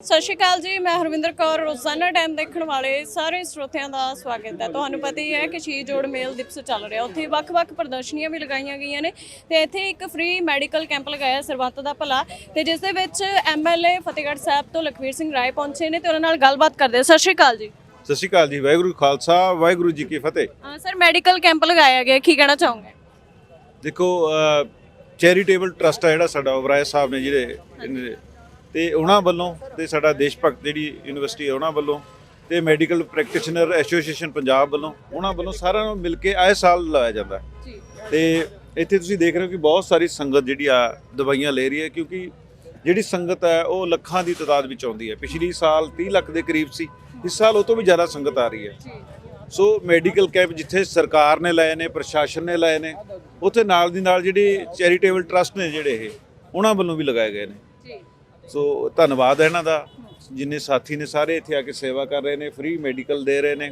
ਸਤਿ ਸ਼੍ਰੀ ਅਕਾਲ ਜੀ ਮੈਂ ਹਰਵਿੰਦਰ ਕੌਰ ਰੋਜ਼ਾਨਾ ਟਾਈਮ ਦੇਖਣ ਵਾਲੇ ਸਾਰੇ ਸਰੋਤਿਆਂ ਦਾ ਸਵਾਗਤ ਹੈ। ਤੁਹਾਨੂੰ ਪਤਾ ਹੀ ਹੈ ਕਿ ਸ਼ਹੀਦ ਜੋੜ ਮੇਲ ਦਿਵਸ ਚੱਲ ਰਿਹਾ। ਉੱਥੇ ਵੱਖ-ਵੱਖ ਪ੍ਰਦਰਸ਼ਨੀਆਂ ਵੀ ਲਗਾਈਆਂ ਗਈਆਂ ਨੇ ਤੇ ਇੱਥੇ ਇੱਕ ਫ੍ਰੀ ਮੈਡੀਕਲ ਕੈਂਪ ਲਗਾਇਆ ਸਰਬੱਤ ਦਾ ਭਲਾ ਤੇ ਜਿਸ ਦੇ ਵਿੱਚ ਐਮਐਲਏ ਫਤਿਹਗੜ੍ਹ ਸਾਹਿਬ ਤੋਂ ਲਖਵੀਰ ਸਿੰਘ ਰਾਏ ਪਹੁੰਚੇ ਨੇ ਤੇ ਉਹਨਾਂ ਨਾਲ ਗੱਲਬਾਤ ਕਰਦੇ ਹਾਂ। ਸਤਿ ਸ਼੍ਰੀ ਅਕਾਲ ਜੀ। ਸਤਿ ਸ਼੍ਰੀ ਅਕਾਲ ਜੀ ਵਾਹਿਗੁਰੂ ਖਾਲਸਾ ਵਾਹਿਗੁਰੂ ਜੀ ਕੀ ਫਤਿਹ। ਸਰ ਮੈਡੀਕਲ ਕੈਂਪ ਲਗਾਇਆ ਗਿਆ ਕੀ ਕਹਿਣਾ ਚਾਹੋਗੇ? ਦੇਖੋ ਚੈਰੀਟੇਬਲ ਟਰਸਟ ਹੈ ਜਿਹੜਾ ਸਾਡਾ ਉਬਰਾਏ ਸਾਹਿਬ ਨੇ ਜਿਹੜੇ ਤੇ ਉਹਨਾਂ ਵੱਲੋਂ ਤੇ ਸਾਡਾ ਦੇਸ਼ ਭਗਤ ਜਿਹੜੀ ਯੂਨੀਵਰਸਿਟੀ ਹੈ ਉਹਨਾਂ ਵੱਲੋਂ ਤੇ ਮੈਡੀਕਲ ਪ੍ਰੈਕਟੀਸ਼ਨਰ ਐਸੋਸੀਏਸ਼ਨ ਪੰਜਾਬ ਵੱਲੋਂ ਉਹਨਾਂ ਵੱਲੋਂ ਸਾਰਿਆਂ ਨੂੰ ਮਿਲ ਕੇ ਆਏ ਸਾਲ ਲਾਇਆ ਜਾਂਦਾ। ਜੀ। ਤੇ ਇੱਥੇ ਤੁਸੀਂ ਦੇਖ ਰਹੇ ਹੋ ਕਿ ਬਹੁਤ ਸਾਰੀ ਸੰਗਤ ਜਿਹੜੀ ਆ ਦਵਾਈਆਂ ਲੈ ਰਹੀ ਹੈ ਕਿਉਂਕਿ ਜਿਹੜੀ ਸੰਗਤ ਹੈ ਉਹ ਲੱਖਾਂ ਦੀ ਤਾਦਾਦ ਵਿੱਚ ਆਉਂਦੀ ਹੈ। ਪਿਛਲੀ ਸਾਲ 30 ਲੱਖ ਦੇ ਕਰੀਬ ਸੀ ਇਸ ਸਾਲ ਉਹ ਤੋਂ ਵੀ ਜ਼ਿਆਦਾ ਸੰਗਤ ਆ ਰਹੀ ਹੈ। ਸੋ ਮੈਡੀਕਲ ਕੈਂਪ ਜਿੱਥੇ ਸਰਕਾਰ ਨੇ ਲਾਏ ਨੇ ਪ੍ਰਸ਼ਾਸਨ ਨੇ ਲਾਏ ਨੇ ਉੱਥੇ ਨਾਲ ਦੀ ਨਾਲ ਜਿਹੜੇ ਚੈਰੀਟੇਬਲ ਟਰਸਟ ਨੇ ਜਿਹੜੇ ਇਹ ਉਹਨਾਂ ਵੱਲੋਂ ਵੀ ਲਗਾਏ ਗਏ ਨੇ। ਸੋ ਧੰਨਵਾਦ ਹੈ ਇਹਨਾਂ ਦਾ। ਜਿੰਨੇ ਸਾਥੀ ਨੇ ਸਾਰੇ ਇੱਥੇ ਆ ਕੇ ਸੇਵਾ ਕਰ ਰਹੇ ਨੇ ਫ੍ਰੀ ਮੈਡੀਕਲ ਦੇ ਰਹੇ ਨੇ।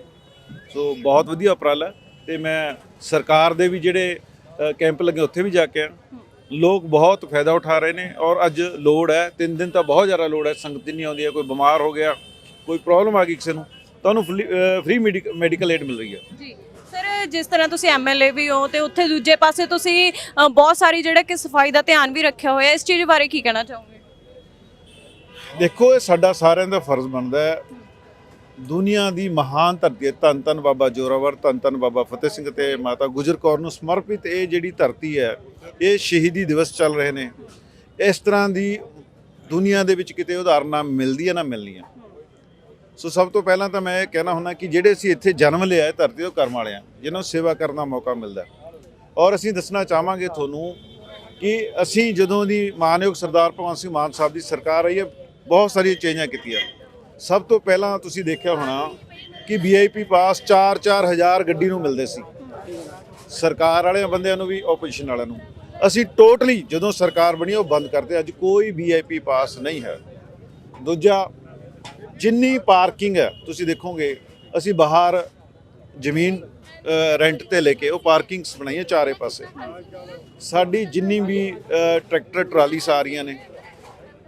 ਸੋ ਬਹੁਤ ਵਧੀਆ ਉਪਰਾਲਾ ਹੈ ਤੇ ਮੈਂ ਸਰਕਾਰ ਦੇ ਵੀ ਜਿਹੜੇ ਕੈਂਪ ਲੱਗੇ ਉੱਥੇ ਵੀ ਜਾ ਕੇ ਆ ਲੋਕ ਬਹੁਤ ਫਾਇਦਾ ਉਠਾ ਰਹੇ ਨੇ ਔਰ ਅੱਜ ਲੋੜ ਹੈ, ਤਿੰਨ ਦਿਨ ਤਾਂ ਬਹੁਤ ਜ਼ਿਆਦਾ ਲੋੜ ਹੈ, ਸੰਗਤ ਨਹੀਂ ਆਉਂਦੀ ਹੈ, ਕੋਈ ਬਿਮਾਰ ਹੋ ਗਿਆ, ਕੋਈ ਪ੍ਰੋਬਲਮ ਆ ਗਈ ਕਿਸੇ ਨੂੰ, ਤੁਹਾਨੂੰ ਉਹਨੂੰ ਫ੍ਰੀ ਮੈਡੀਕਲ ਏਡ ਮਿਲ ਰਹੀ ਹੈ। ਜੀ, ਸਰ ਜਿਸ ਤਰ੍ਹਾਂ ਤੁਸੀਂ ਐਮਐਲਏ ਵੀ ਹੋ ਤੇ ਉੱਥੇ ਦੂਜੇ ਪਾਸੇ ਤੁਸੀਂ ਬਹੁਤ ਸਾਰੀ ਜਿਹੜਾ ਕਿ ਸਫ਼ਾਈ ਦਾ ਧਿਆਨ ਵੀ ਰੱਖਿਆ ਹੋਇਆ, ਇਸ ਚੀਜ਼ ਬਾਰੇ ਕੀ ਕਹਿਣਾ ਚਾਹੋਗੇ? ਦੇਖੋ, ਇਹ ਸਾਡਾ ਸਾਰਿਆਂ ਦਾ ਫਰਜ਼ ਬਣਦਾ ਹੈ। ਦੁਨੀਆ ਦੀ ਮਹਾਨ ਧਰਤੀ ਹੈ, ਧੰਨ ਧੰਨ ਬਾਬਾ ਜੋਰਾਵਰ, ਧੰਨ ਧੰਨ ਬਾਬਾ ਫਤਿਹ ਸਿੰਘ ਤੇ ਮਾਤਾ ਗੁਜਰ ਕੌਰ ਨੂੰ ਸਮਰਪਿਤ ਇਹ ਜਿਹੜੀ ਧਰਤੀ ਹੈ, ਇਹ ਸ਼ਹੀਦੀ ਦਿਵਸ ਚੱਲ ਰਹੇ ਨੇ। ਇਸ ਤਰ੍ਹਾਂ ਦੀ ਦੁਨੀਆ ਦੇ ਵਿੱਚ ਕਿਤੇ ਉਦਾਹਰਨਾਂ ਮਿਲਦੀਆਂ ਨਾ ਮਿਲਣੀਆਂ। ਸੋ ਸਭ ਤੋਂ ਪਹਿਲਾਂ ਤਾਂ ਮੈਂ ਇਹ ਕਹਿਣਾ ਹੁੰਦਾ ਕਿ ਜਿਹੜੇ ਅਸੀਂ ਇੱਥੇ ਜਨਮ ਲਿਆ ਧਰਤੀ ਤੋਂ ਕਰਮ ਵਾਲੇ ਆ ਜਿਨ੍ਹਾਂ ਨੂੰ ਸੇਵਾ ਕਰਨ ਦਾ ਮੌਕਾ ਮਿਲਦਾ ਔਰ ਅਸੀਂ ਦੱਸਣਾ ਚਾਹਾਂਗੇ ਤੁਹਾਨੂੰ ਕਿ ਅਸੀਂ ਜਦੋਂ ਦੀ ਮਾਨਯੋਗ ਸਰਦਾਰ ਭਗਵੰਤ ਸਿੰਘ ਮਾਨ ਸਾਹਿਬ ਦੀ ਸਰਕਾਰ ਆਈ ਹੈ ਬਹੁਤ ਸਾਰੀਆਂ ਚੇਂਜਾਂ ਕੀਤੀਆਂ। ਸਭ ਤੋਂ ਪਹਿਲਾਂ ਤੁਸੀਂ ਦੇਖਿਆ ਹੋਣਾ ਕਿ ਵੀਆਈਪੀ ਪਾਸ 4-4 ਹਜ਼ਾਰ ਗੱਡੀ ਨੂੰ ਮਿਲਦੇ ਸੀ। ਸਰਕਾਰ ਵਾਲਿਆਂ ਬੰਦਿਆਂ ਨੂੰ ਵੀ ਆਪੋਜੀਸ਼ਨ ਵਾਲਿਆਂ ਨੂੰ। ਅਸੀਂ ਟੋਟਲੀ ਜਦੋਂ ਸਰਕਾਰ ਬਣੀ, ਉਹ ਬੰਦ ਕਰਦੇ। ਅੱਜ ਕੋਈ ਵੀਆਈਪੀ ਪਾਸ ਨਹੀਂ ਹੈ। ਦੂਜਾ, ਜਿੰਨੀ ਪਾਰਕਿੰਗ ਹੈ, ਤੁਸੀਂ ਦੇਖੋਗੇ, ਅਸੀਂ ਬਾਹਰ ਜ਼ਮੀਨ ਰੈਂਟ ਤੇ ਲੈ ਕੇ ਉਹ ਪਾਰਕਿੰਗਸ ਬਣਾਈਆਂ ਚਾਰੇ ਪਾਸੇ। ਸਾਡੀ ਜਿੰਨੀ ਵੀ ਟਰੈਕਟਰ ਟਰਾਲੀਸ ਆ ਰਹੀਆਂ ਨੇ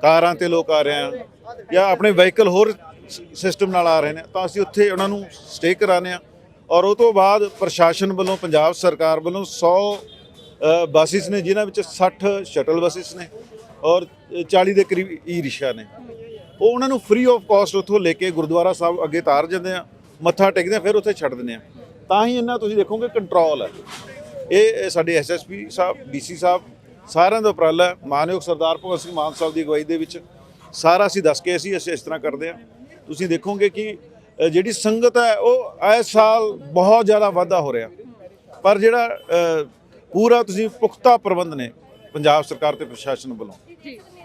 ਕਾਰਾਂ ਤੇ ਲੋਕ ਆ ਰਹੇ ਆ ਜਾਂ ਆਪਣੇ ਵਹੀਕਲ ਹੋਰ ਸਿਸਟਮ ਨਾਲ ਆ ਰਹੇ ਨੇ, ਤਾਂ ਅਸੀਂ ਉੱਥੇ ਉਹਨਾਂ ਨੂੰ ਸਟੇ ਕਰਾਉਂਦੇ ਆ ਔਰ ਉਹ ਤੋਂ ਬਾਅਦ ਪ੍ਰਸ਼ਾਸਨ ਵੱਲੋਂ, ਪੰਜਾਬ ਸਰਕਾਰ ਵੱਲੋਂ 100 ਬੱਸਿਸ ਨੇ, ਜਿਨ੍ਹਾਂ ਵਿੱਚ 60 ਸ਼ਟਲ ਬੱਸਿਸ ਨੇ ਔਰ 40 ਦੇ ਕਰੀਬ ਈ ਰਿਕਸ਼ਾ ਨੇ। ਉਹ ਉਹਨਾਂ ਨੂੰ ਫ੍ਰੀ ਆਫ ਕਾਸਟ ਉੱਥੋਂ ਲੈ ਕੇ ਗੁਰਦੁਆਰਾ ਸਾਹਿਬ ਅੱਗੇ ਤਾਰ ਜਾਂਦੇ ਆ, ਮੱਥਾ ਟੇਕਦੇ ਆ, ਫਿਰ ਉੱਥੇ ਛੱਡ ਦਿੰਦੇ ਆ। ਤਾਂ ਹੀ ਇਹਨਾਂ ਤੁਸੀਂ ਦੇਖੋਗੇ ਕੰਟਰੋਲ ਹੈ। ਇਹ ਇਹ ਸਾਡੇ ਐਸਐਸਪੀ ਸਾਹਿਬ ਡੀਸੀ ਸਾਹਿਬ ਸਾਰਿਆਂ ਦਾ ਉਪਰਾਲਾ ਮਾਨਯੋਗ ਸਰਦਾਰ ਭਗਤ ਸਿੰਘ ਮਾਨ ਸਾਹਿਬ ਦੀ ਅਗਵਾਈ ਦੇ ਵਿੱਚ ਸਾਰਾ ਅਸੀਂ ਦੱਸ ਕੇ ਅਸੀਂ ਅਸੀਂ ਇਸ ਤਰ੍ਹਾਂ ਕਰਦੇ ਆ ਤੁਸੀਂ ਦੇਖੋਗੇ ਕਿ ਜਿਹੜੀ ਸੰਗਤ ਹੈ ਉਹ ਇਸ ਸਾਲ ਬਹੁਤ ਜ਼ਿਆਦਾ ਵਾਧਾ ਹੋ ਰਿਹਾ। ਪਰ ਜਿਹੜਾ ਪੂਰਾ ਤੁਸੀਂ ਪੁਖਤਾ ਪ੍ਰਬੰਧ ਨੇ ਪੰਜਾਬ ਸਰਕਾਰ ਤੇ ਪ੍ਰਸ਼ਾਸਨ ਵੱਲੋਂ।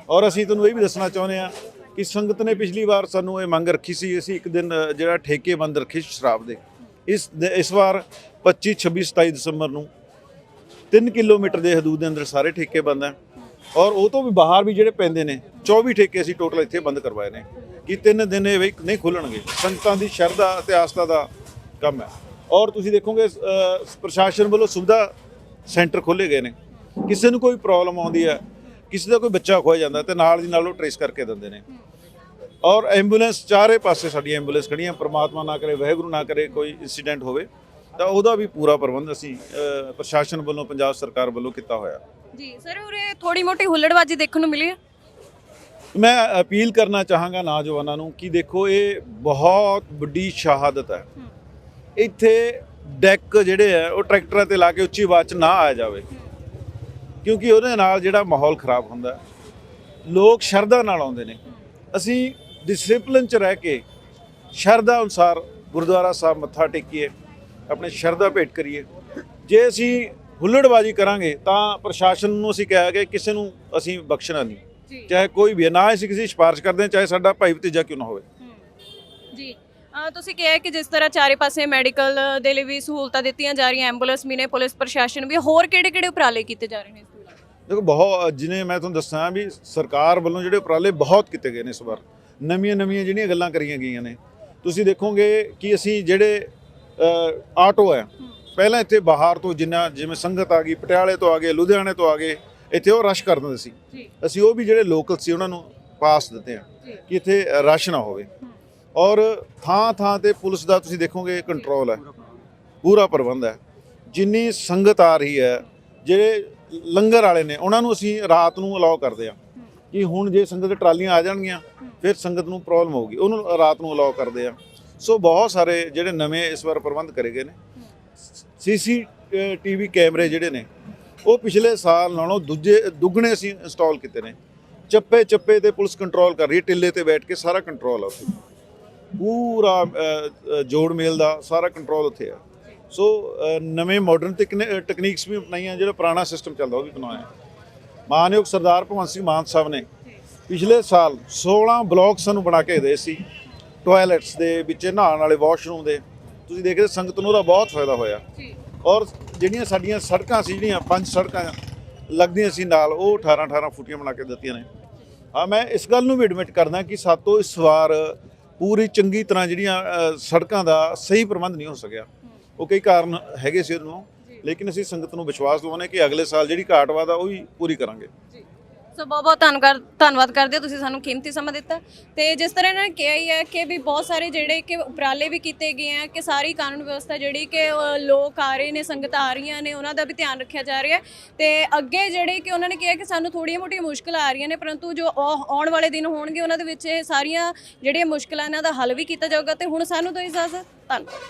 ਔਰ ਅਸੀਂ ਤੁਹਾਨੂੰ ਇਹ ਵੀ ਦੱਸਣਾ ਚਾਹੁੰਦੇ ਆ ਕਿ ਸੰਗਤ ਨੇ ਪਿਛਲੀ ਵਾਰ ਸਾਨੂੰ ਇਹ ਮੰਗ ਰੱਖੀ ਸੀ ਅਸੀਂ ਇੱਕ ਦਿਨ ਜਿਹੜਾ ਠੇਕੇ ਬੰਦ ਰੱਖੇ ਸ਼ਰਾਬ ਦੇ। ਇਸ ਇਸ ਵਾਰ 25 26 27 ਦਸੰਬਰ ਨੂੰ 3 ਕਿਲੋਮੀਟਰ ਦੇ ਹਦੂਦ ਦੇ ਅੰਦਰ ਸਾਰੇ ਠੇਕੇ ਬੰਦ ਹੈ। ਔਰ ਉਹ ਤੋਂ ਵੀ ਬਾਹਰ ਵੀ ਜਿਹੜੇ ਪੈਂਦੇ ਨੇ 24 ਠੇਕੇ ਅਸੀਂ ਟੋਟਲ ਇੱਥੇ ਬੰਦ ਕਰਵਾਏ ਨੇ ਕਿ ਤਿੰਨ ਦਿਨ ਇਹ ਵੀ ਨਹੀਂ ਖੁੱਲਣਗੇ। ਸੰਗਤਾਂ ਦੀ ਸ਼ਰਧਾ ਅਤੇ ਆਸਥਾ ਦਾ ਕੰਮ ਹੈ। ਔਰ ਤੁਸੀਂ ਦੇਖੋਗੇ ਪ੍ਰਸ਼ਾਸਨ ਵੱਲੋਂ ਸੁਵਿਧਾ ਸੈਂਟਰ ਖੋਲੇ ਗਏ ਨੇ। ਕਿਸੇ ਨੂੰ ਕੋਈ ਪ੍ਰੋਬਲਮ ਆਉਂਦੀ ਹੈ, ਕਿਸੇ ਦਾ ਕੋਈ ਬੱਚਾ ਖੋਇਆ ਜਾਂਦਾ ਤੇ ਨਾਲ ਦੀ ਨਾਲ ਉਹ ਟਰੇਸ ਕਰਕੇ ਦਿੰਦੇ ਨੇ। ਔਰ ਐਂਬੂਲੈਂਸ ਚਾਰੇ ਪਾਸੇ ਸਾਡੀ ਐਂਬੂਲੈਂਸ ਖੜੀਆਂ ਪ੍ਰਮਾਤਮਾ ਨਾ ਕਰੇ, ਵਾਹਿਗੁਰੂ ਨਾ ਕਰੇ ਕੋਈ ਇਨਸੀਡੈਂਟ ਹੋਵੇ। ਤਾਂ ਉਹਦਾ ਵੀ ਪੂਰਾ ਪ੍ਰਬੰਧ ਅਸੀਂ ਅ, ਪ੍ਰਸ਼ਾਸਨ ਵੱਲੋਂ ਪੰਜਾਬ ਸਰਕਾਰ ਵੱਲੋਂ ਕੀਤਾ ਹੋਇਆ। ਜੀ ਸਰ ਉਰੇ ਥੋੜੀ ਮੋਟੀ ਹੁੱਲੜਬਾਜੀ ਦੇਖਣ ਨੂੰ ਮਿਲੀ ਹੈ? ਮੈਂ ਅਪੀਲ ਕਰਨਾ ਚਾਹਾਂਗਾ ਨੌਜਵਾਨਾਂ ਨੂੰ ਕਿ ਦੇਖੋ ਇਹ ਬਹੁਤ ਵੱਡੀ ਸ਼ਹਾਦਤ ਹੈ। ਇੱਥੇ ਡੈਕ ਜਿਹੜੇ ਆ ਉਹ ਟਰੈਕਟਰਾਂ ਤੇ ਲਾ ਕੇ ਉੱਚੀ ਆਵਾਜ਼ 'ਚ ਨਾ ਆਇਆ ਜਾਵੇ। ਕਿਉਂਕਿ ਉਹਦੇ ਨਾਲ ਜਿਹੜਾ ਮਾਹੌਲ ਖਰਾਬ ਹੁੰਦਾ ਹੈ। ਲੋਕ ਸ਼ਰਧਾ ਨਾਲ ਆਉਂਦੇ ਨੇ। ਅਸੀਂ ਡਿਸਪਲਿਨ 'ਚ ਰਹਿ ਕੇ ਸ਼ਰਧਾ ਅਨੁਸਾਰ ਗੁਰਦੁਆਰਾ ਸਾਹਿਬ ਮੱਥਾ ਟੇਕੀਏ। ਆਪਣੇ ਸ਼ਰਧਾ ਭੇਟ ਕਰੀਏ। ਜੇ ਅਸੀਂ ਹੁੱਲੜਬਾਜ਼ੀ ਕਰਾਂਗੇ ਤਾਂ ਪ੍ਰਸ਼ਾਸਨ ਨੂੰ ਅਸੀਂ ਕਿਹਾ ਕਿ ਕਿਸੇ ਨੂੰ ਅਸੀਂ ਬਖਸ਼ਣਾ ਨਹੀਂ। ਚਾਹੇ ਕੋਈ ਵੀ ਹੈ ਨਾ ਅਸੀਂ ਕਿਸੇ ਦੀ ਸਿਫਾਰਿਸ਼ ਕਰਦੇ ਹਾਂ ਚਾਹੇ ਸਾਡਾ ਭਾਈ ਭਤੀਜਾ ਕਿਉਂ ਨਾ ਹੋਵੇ। ਜੀ। ਅ, ਤੁਸੀਂ ਕਿਹਾ ਕਿ ਜਿਸ ਤਰ੍ਹਾਂ ਚਾਰੇ ਪਾਸੇ ਮੈਡੀਕਲ ਦੇ ਲਈ ਵੀ ਸਹੂਲਤਾਂ ਦਿੱਤੀਆਂ ਜਾ ਰਹੀਆਂ ਐਂਬੂਲੈਂਸ ਵੀ ਨੇ ਪੁਲਿਸ ਪ੍ਰਸ਼ਾਸਨ ਵੀ ਹੋਰ ਕਿਹੜੇ-ਕਿਹੜੇ ਉਪਰਾਲੇ ਕੀਤੇ ਜਾ ਰਹੇ ਨੇ ਇਸ ਤੋਂ ਇਲਾਵਾ? ਦੇਖੋ ਬਹੁਤ ਜਿਵੇਂ ਮੈਂ ਤੁਹਾਨੂੰ ਦੱਸਾਂ ਵੀ ਸਰਕਾਰ ਵੱਲੋਂ ਜਿਹੜੇ ਉਪਰਾਲੇ ਬਹੁਤ ਕੀਤੇ ਗਏ ਨੇ ਇਸ ਵਾਰ। ਨਵੀਆਂ ਨਵੀਆਂ ਜਿਹੜੀਆਂ ਗੱਲਾਂ ਕਰੀਆਂ ਗਈਆਂ ਨੇ। ਤੁਸੀਂ ਦੇਖੋਗੇ ਕਿ ਅਸੀਂ ਜਿਹੜੇ ਆਟੋ ਹੈ। ਪਹਿਲਾਂ ਇੱਥੇ ਬਾਹਰ ਤੋਂ ਜਿੰਨਾ ਜਿਵੇਂ ਸੰਗਤ ਆ ਗਈ ਪਟਿਆਲੇ ਤੋਂ ਆ ਗਏ ਲੁਧਿਆਣੇ ਤੋਂ ਆ ਗਏ ਇੱਥੇ ਉਹ ਰਸ਼ ਕਰ ਦਿੰਦੇ ਸੀ। ਅਸੀਂ ਉਹ ਵੀ ਜਿਹੜੇ ਲੋਕਲ ਸੀ ਉਹਨਾਂ ਨੂੰ ਪਾਸ ਦਿੱਤੇ ਆ ਕਿ ਇੱਥੇ ਰਸ਼ ਨਾ ਹੋਵੇ। ਔਰ ਥਾਂ ਥਾਂ ਤੇ ਪੁਲਿਸ ਦਾ ਤੁਸੀਂ ਦੇਖੋਗੇ ਕੰਟਰੋਲ ਹੈ। ਪੂਰਾ ਪ੍ਰਬੰਧ ਹੈ। ਜਿੰਨੀ ਸੰਗਤ ਆ ਰਹੀ ਹੈ ਜਿਹੜੇ ਲੰਗਰ ਵਾਲੇ ਨੇ ਉਹਨਾਂ ਨੂੰ ਅਸੀਂ ਰਾਤ ਨੂੰ ਅਲਾਉ ਕਰਦੇ ਆ ਕਿ ਹੁਣ ਜੇ ਸੰਗਤ ਟਰਾਲੀਆਂ ਆ ਜਾਣਗੀਆਂ ਫਿਰ ਸੰਗਤ ਨੂੰ ਪ੍ਰੋਬਲਮ ਹੋਊਗੀ। ਉਹਨੂੰ ਰਾਤ ਨੂੰ ਅਲਾਉ ਕਰਦੇ ਆ ਸੋ ਬਹੁਤ ਸਾਰੇ ਜਿਹੜੇ ਨਵੇਂ ਇਸ ਵਾਰ ਪ੍ਰਬੰਧ ਕਰੇ ਗਏ ਨੇ। ਸੀਸੀ ਟੀਵੀ ਕੈਮਰੇ ਜਿਹੜੇ ਨੇ ਉਹ ਪਿਛਲੇ ਸਾਲ ਨਾਲੋਂ ਦੂਜੇ ਦੁੱਗਣੇ ਅਸੀਂ ਇੰਸਟਾਲ ਕੀਤੇ ਨੇ। ਚੱਪੇ ਚੱਪੇ ਤੇ ਪੁਲਿਸ ਕੰਟਰੋਲ ਕਰ ਰਹੀ ਹੈ ਟਿੱਲੇ ਤੇ ਬੈਠ ਕੇ ਸਾਰਾ ਕੰਟਰੋਲ ਆ ਉੱਥੇ। ਪੂਰਾ ਜੋੜ ਮੇਲ ਦਾ ਸਾਰਾ ਕੰਟਰੋਲ ਉੱਥੇ ਆ। ਸੋ ਅ, ਨਵੇਂ ਮਾਡਰਨ ਟੈਕਨੀਕਸ ਵੀ ਅਪਣਾਈਆਂ ਜਿਹੜਾ ਪੁਰਾਣਾ ਸਿਸਟਮ ਚੱਲਦਾ ਉਹ ਵੀ ਬਣਾਇਆ ਮਾਨਯੋਗ ਸਰਦਾਰ ਭਗਵੰਤ ਸਿੰਘ ਮਾਨ ਸਾਹਿਬ ਨੇ ਪਿਛਲੇ ਸਾਲ 16 ਬਲਾਕ ਸਾਨੂੰ ਬਣਾ ਕੇ ਦੇ ਸੀ। ਟਾਇਲਟਸ ਦੇ ਵਿੱਚ ਨਹਾਉਣ ਵਾਲੇ ਵਾਸ਼ਰੂਮ ਦੇ ਤੁਸੀਂ ਦੇਖਦੇ ਸੰਗਤ ਨੂੰ ਉਹਦਾ ਬਹੁਤ ਫਾਇਦਾ ਹੋਇਆ। ਜੀ। ਔਰ ਜਿਹੜੀਆਂ ਸਾਡੀਆਂ ਸੜਕਾਂ ਸੀ ਜਿਹੜੀਆਂ ਪੰਜ ਸੜਕਾਂ ਲੱਗਦੀਆਂ ਸੀ ਨਾਲ ਉਹ 18 18 ਫੁੱਟੀਆਂ ਬਣਾ ਕੇ ਦਿੱਤੀਆਂ ਨੇ। ਹਾਂ ਮੈਂ ਇਸ ਗੱਲ ਨੂੰ ਵੀ ਐਡਮਿਟ ਕਰਦਾ ਕਿ ਸਾਤੋਂ ਇਸ ਵਾਰ ਪੂਰੀ ਚੰਗੀ ਤਰ੍ਹਾਂ ਜਿਹੜੀਆਂ ਸੜਕਾਂ ਦਾ ਸਹੀ ਪ੍ਰਬੰਧ ਨਹੀਂ ਹੋ ਸਕਿਆ। ਉਹ ਕਈ ਕਾਰਨ ਹੈਗੇ ਸੀ ਉਹਨੂੰ ਲੇਕਿਨ ਅਸੀਂ ਸੰਗਤ ਨੂੰ ਵਿਸ਼ਵਾਸ ਦਿਵਾਉਂਦੇ ਕਿ ਅਗਲੇ ਸਾਲ ਜਿਹੜੀ ਘਾਟ ਆ ਉਹ ਵੀ ਪੂਰੀ ਕਰਾਂਗੇ। ਜੀ। ਸੋ ਬਹੁਤ ਬਹੁਤ ਧੰਨਵਾਦ ਧੰਨਵਾਦ ਕਰਦੇ ਹਾਂ ਤੁਸੀਂ ਸਾਨੂੰ ਕੀਮਤੀ ਸਮਾਂ ਦਿੱਤਾ। ਤੇ ਜਿਸ ਤਰ੍ਹਾਂ ਇਹਨਾਂ ਨੇ ਕਿਹਾ ਹੀ ਹੈ ਕਿ ਵੀ ਬਹੁਤ ਸਾਰੇ ਜਿਹੜੇ ਕਿ ਉਪਰਾਲੇ ਵੀ ਕੀਤੇ ਗਏ ਆ ਕਿ ਸਾਰੀ ਕਾਨੂੰਨ ਵਿਵਸਥਾ ਜਿਹੜੀ ਕਿ ਅ, ਲੋਕ ਆ ਰਹੇ ਨੇ ਸੰਗਤਾਂ ਆ ਰਹੀਆਂ ਨੇ ਉਹਨਾਂ ਦਾ ਵੀ ਧਿਆਨ ਰੱਖਿਆ ਜਾ ਰਿਹਾ ਹੈ। ਤੇ ਅੱਗੇ ਜਿਹੜੇ ਕਿ ਉਹਨਾਂ ਨੇ ਕਿਹਾ ਕਿ ਸਾਨੂੰ ਥੋੜੀਆਂ ਮੋਟੀਆਂ ਮੁਸ਼ਕਲਾਂ ਆ ਰਹੀਆਂ ਨੇ ਪਰੰਤੂ ਜੋ ਆਉ- ਆਉਣ ਵਾਲੇ ਦਿਨ ਹੋਣਗੇ ਉਹਨਾਂ ਦੇ ਵਿੱਚ ਇਹ ਸਾਰੀਆਂ ਜਿਹੜੀਆਂ ਮੁਸ਼ਕਲਾਂ ਇਹਨਾਂ ਦਾ ਹੱਲ ਵੀ ਕੀਤਾ ਜਾਊਗਾ। ਤੇ ਹੁਣ ਸਾਨੂੰ ਤੋਂ ਇਜਾਜ਼ਤ ਧੰਨਵਾਦ।